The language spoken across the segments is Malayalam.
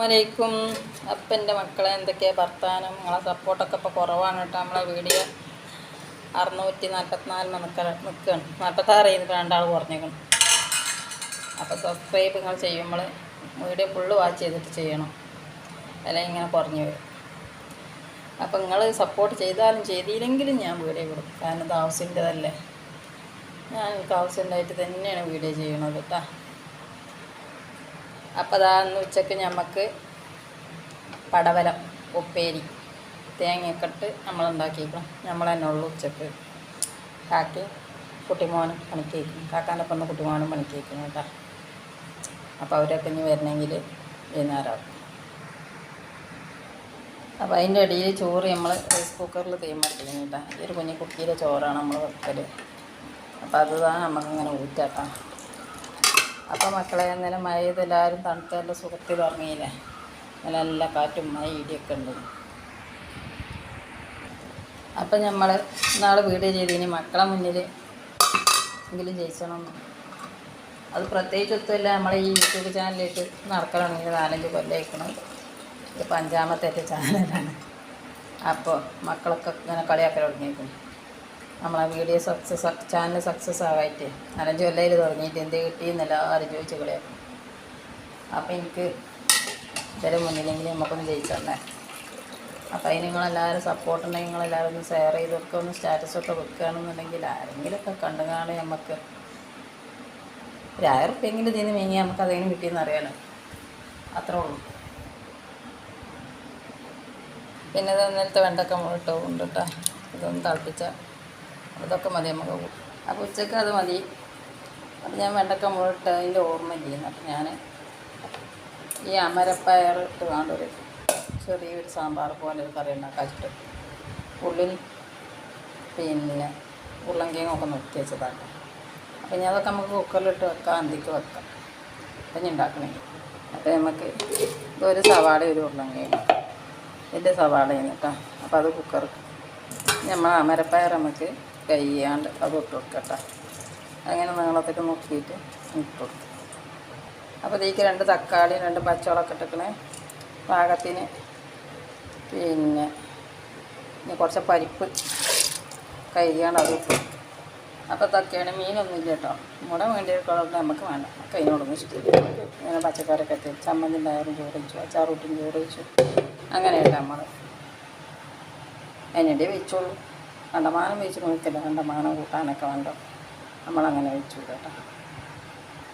വലൈക്കും അപ്പം എന്റെ മക്കളെ എന്തൊക്കെയാണ് ഭർത്താനം നിങ്ങളെ സപ്പോർട്ടൊക്കെ ഇപ്പോൾ കുറവാണ് കേട്ടോ നമ്മളെ വീഡിയോ അറുന്നൂറ്റി നാൽപ്പത്തിനാല് നിൽക്ക നിൽക്കുകയാണ് നാൽപ്പത്താറ് ചെയ്തിട്ട് രണ്ടാൾ കുറഞ്ഞേക്കണം. അപ്പോൾ സബ്സ്ക്രൈബ് നിങ്ങൾ ചെയ്യുമ്പോൾ വീഡിയോ ഫുള്ള് വാച്ച് ചെയ്തിട്ട് ചെയ്യണം. അല്ലെങ്കിൽ ഇങ്ങനെ കുറഞ്ഞു വരും. അപ്പം നിങ്ങൾ സപ്പോർട്ട് ചെയ്താലും ചെയ്തില്ലെങ്കിലും ഞാൻ വീഡിയോ കൊടുക്കും. കാരണം ഇത് ആവശ്യത്തിന്റെതല്ലേ ഞാൻ എനിക്ക് ആവശ്യമുണ്ടായിട്ട് തന്നെയാണ് വീഡിയോ ചെയ്യണത് കേട്ടോ. അപ്പോൾ അതാന്ന് ഉച്ചയ്ക്ക് ഞമ്മക്ക് പടവലം ഉപ്പേരി തേങ്ങയൊക്കെ ഇട്ട് ഉണ്ടാക്കിയിരിക്കണം നമ്മൾ തന്നെ ഉള്ളു ഉച്ചയ്ക്ക് കാക്കി കുട്ടിമോനും പണിക്കേക്കും കാക്കാന്റെ ഒപ്പം കുട്ടിമോനും പണിക്കേക്കും കേട്ടോ. അപ്പോൾ അവരൊക്കെ ഇനി വരണമെങ്കിൽ വൈകുന്നേരമാകും അപ്പോൾ അതിന്റെ ഇടയിൽ ചോറ് നമ്മൾ റൈസ് കുക്കറിൽ തീമറിക്കണം കേട്ടോ. ഈ ഒരു കുഞ്ഞു കുക്കിയിലെ ചോറാണ് നമ്മൾ വെക്കൽ അപ്പോൾ അത് താ നമുക്കിങ്ങനെ ഊറ്റാട്ടാം. അപ്പോൾ മക്കളെ ഇന്നലെ മഴ ചെയ്ത് എല്ലാവരും തണുത്ത നല്ല സുഖത്തിൽ ഉറങ്ങിയില്ലേ? നല്ല കാറ്റും മഴ ഇടിയൊക്കെ ഉണ്ട്. അപ്പം നമ്മൾ നാളെ വീഡിയോ ചെയ്തിനി മക്കളെ മുന്നിൽ എങ്കിലും ജയിച്ചണം. അത് പ്രത്യേകിച്ചൊത്തുമില്ല നമ്മളെ ഈ യൂട്യൂബ് ചാനലിലേക്ക് നടക്കണമെങ്കിൽ നാലഞ്ച് കൊല്ലം ഇതിപ്പോൾ അഞ്ചാമത്തെ ചാനലാണ്. അപ്പോൾ മക്കളൊക്കെ ഇങ്ങനെ കളിയാക്കൽ തുടങ്ങിയേക്കും നമ്മളെ വീഡിയോ സക്സസ് ചാനൽ സക്സസ് ആവായിട്ട്. നാലഞ്ച് കൊല്ലയിൽ തുടങ്ങിയിട്ട് എന്ത് കിട്ടിയെന്ന് എല്ലാവരും ചോദിച്ചു കളിയാക്കും അപ്പോൾ എനിക്ക് ഇതിന് മുന്നിലെങ്കിൽ നമുക്കൊന്ന് ജയിച്ചോണ്ടേ അപ്പോൾ അതിന് നിങ്ങളെല്ലാവരും സപ്പോർട്ടുണ്ടെങ്കിൽ നിങ്ങളെല്ലാവരും ഒന്ന് ഷെയർ ചെയ്ത് കൊടുക്കുക ഒന്ന് സ്റ്റാറ്റസൊക്കെ വെക്കുകയാണെന്നുണ്ടെങ്കിൽ ആരെങ്കിലുമൊക്കെ കണ്ടു കാണി നമുക്ക്. ഒരു ആയിരം റുപ്യെങ്കിലും ഇതിന് മീങ്ങി നമുക്ക് അതെങ്ങനെ കിട്ടിയെന്ന് അറിയാലോ. അത്രേ ഉള്ളൂ. പിന്നെ ഇത് ഇന്നലത്തെ വെണ്ടക്ക ഉണ്ട് കേട്ടോ ഇതൊന്ന് തിളപ്പിച്ച അതൊക്കെ മതി നമുക്ക്. അപ്പോൾ ഉച്ചയ്ക്ക് അത് മതി. അപ്പം ഞാൻ വെണ്ടക്ക മുളിട്ട് അതിന്റെ ഓർമ്മ ചെയ്യുന്നു. അപ്പം ഞാൻ ഈ അമരപ്പയർ ഇട്ട് വേണ്ടൊരു ചെറിയൊരു സാമ്പാർ പോലെ ഒരു കറി ഉണ്ടാക്കാച്ചിട്ട് ഉള്ളിൽ പിന്നെ ഉരുളങ്കിഴങ്ങൊക്കെ നോക്കി വെച്ചതാണ് അപ്പം ഞാൻ അതൊക്കെ നമുക്ക് കുക്കറിലിട്ട് വെക്കാം അന്തിക്ക് വെക്കാം. അപ്പം ഞാൻ ഉണ്ടാക്കണമെങ്കിൽ അപ്പം നമുക്ക് ഇതൊരു സവാള ഒരു ഉരുളങ്കിഴങ്ങ് ഇതിന്റെ സവാള കേട്ടോ അപ്പോൾ അത് കുക്കർ നമ്മൾ അമരപ്പയർ നമുക്ക് കയ്യാണ്ട് അത് ഇട്ട് കൊടുക്കട്ടെ. അങ്ങനെ നീളത്തിൽ നോക്കിയിട്ട് ഇട്ട് കൊടുക്കും. അപ്പോൾ ഇതിലേക്ക് രണ്ട് തക്കാളി രണ്ട് പച്ചമുളകൊക്കെ ഇട്ടിക്കണേ പാകത്തിന് പിന്നെ ഇനി കുറച്ച് പരിപ്പ് കഴുകിയാണ്ട് അത് ഇട്ടു അപ്പോൾ തക്കാളി മീനൊന്നുമില്ല കേട്ടോ കേട്ടോ. മുട വേണ്ടിയിട്ടുള്ളത് നമുക്ക് വേണ്ട. കൈനോടൊന്നും ഇഷ്ടമില്ല ഇങ്ങനെ പച്ചക്കറിയൊക്കെ എത്തി ചമ്മന്തി ഉണ്ടായാലും ചോറ് വെച്ചു അച്ചാറൂട്ടും ചോറ് വെച്ചു അങ്ങനെയല്ല നമ്മൾ അതിനിടെ വെച്ചോളൂ. കണ്ടമാനം വെച്ച് നോക്കില്ല കണ്ടമാനം കൂട്ടാനൊക്കെ വേണ്ടോ നമ്മളങ്ങനെ വെച്ചു കേട്ടോ.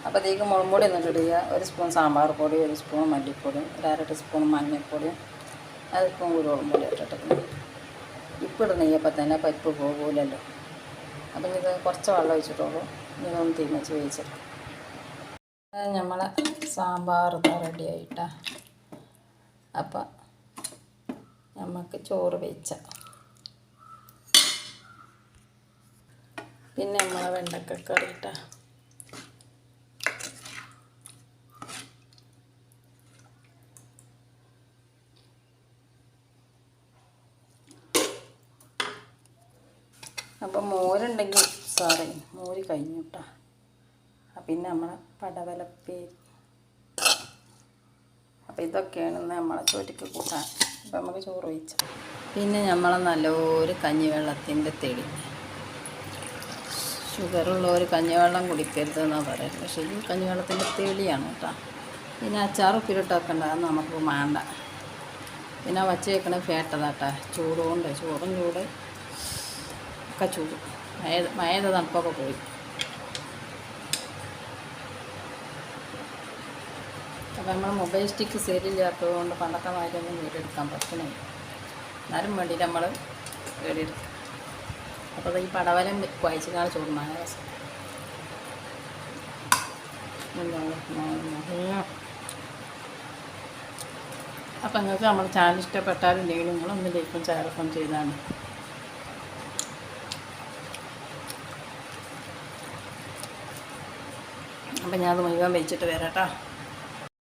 അപ്പോൾ ഇതിലേക്ക് മുളമ്പൊടി എന്നിട്ട് ഇടുക ഒരു സ്പൂൺ സാമ്പാർ പൊടി ഒരു സ്പൂൺ മല്ലിപ്പൊടി ഒരു അര ടീസ്പൂൺ മഞ്ഞൾപ്പൊടി അര സ്പൂൺ കുരുവോളം പൊടി ഇട്ടിട്ട് ഇപ്പം ഇടുന്ന നെയ്യപ്പം തന്നെ പരിപ്പ് പോകൂലല്ലോ. അപ്പം ഇത് കുറച്ച് വെള്ളം ഒഴിച്ചിട്ടുള്ളൂ ഇതൊന്ന് തീമച്ച് വേവിച്ചെടുക്കും. നമ്മൾ സാമ്പാർ റെഡി ആയിട്ടാ. അപ്പം നമുക്ക് ചോറ് വെച്ച പിന്നെ നമ്മൾ വെണ്ടക്ക കറി ഇട്ടാ അപ്പം മോരുണ്ടെങ്കിൽ സാറേ മോര് കഴിഞ്ഞു കേട്ടോ പിന്നെ നമ്മളെ പടവലപ്പേരി അപ്പോൾ ഇതൊക്കെയാണ് നമ്മളെ ചോറ്റയ്ക്ക് കൂട്ടാൻ. അപ്പോൾ നമുക്ക് ചോറ് ഒഴിച്ച പിന്നെ നമ്മളെ നല്ലൊരു കഞ്ഞിവെള്ളത്തിന്റെ തെളി. ഷുഗറുള്ളവർ കഞ്ഞിവെള്ളം കുടിക്കരുത് എന്നാണ് പറയുന്നത്. പക്ഷേ ഈ കഞ്ഞിവെള്ളത്തിന്റെ തെളിയാണ് കേട്ടോ. പിന്നെ അച്ചാർ ഉപ്പിലിട്ടൊക്കെ അത് നമുക്ക് വേണ്ട. പിന്നെ വച്ച് വെക്കണ ഫേട്ടതാട്ടാ ചൂടുകൊണ്ട് ചൂടും ചൂട് ഒക്കെ ചൂട്. മഴ മഴ തണുപ്പൊക്കെ പോയി. അപ്പോൾ നമ്മൾ മൊബൈൽ സ്റ്റിക്ക് ശരിയില്ലാത്തത് കൊണ്ട് പണ്ടത്തെ മാതിരിയൊന്നും വീടെടുക്കാൻ പറ്റണില്ല. എന്നാലും വേണ്ടി നമ്മൾ വീടെടുക്കും. അപ്പോൾ ഈ പടവലം വായിച്ചാണ് ചോറുമാണ് രസം അപ്പം നിങ്ങൾക്ക് നമ്മുടെ ചാനൽ ഇഷ്ടപ്പെട്ടാലുണ്ടെങ്കിൽ നിങ്ങളൊന്ന് ലൈക്കും ചേർക്കും ചെയ്താണ്. അപ്പം ഞാനത് മുഴുവൻ വെച്ചിട്ട് വരാം കേട്ടോ.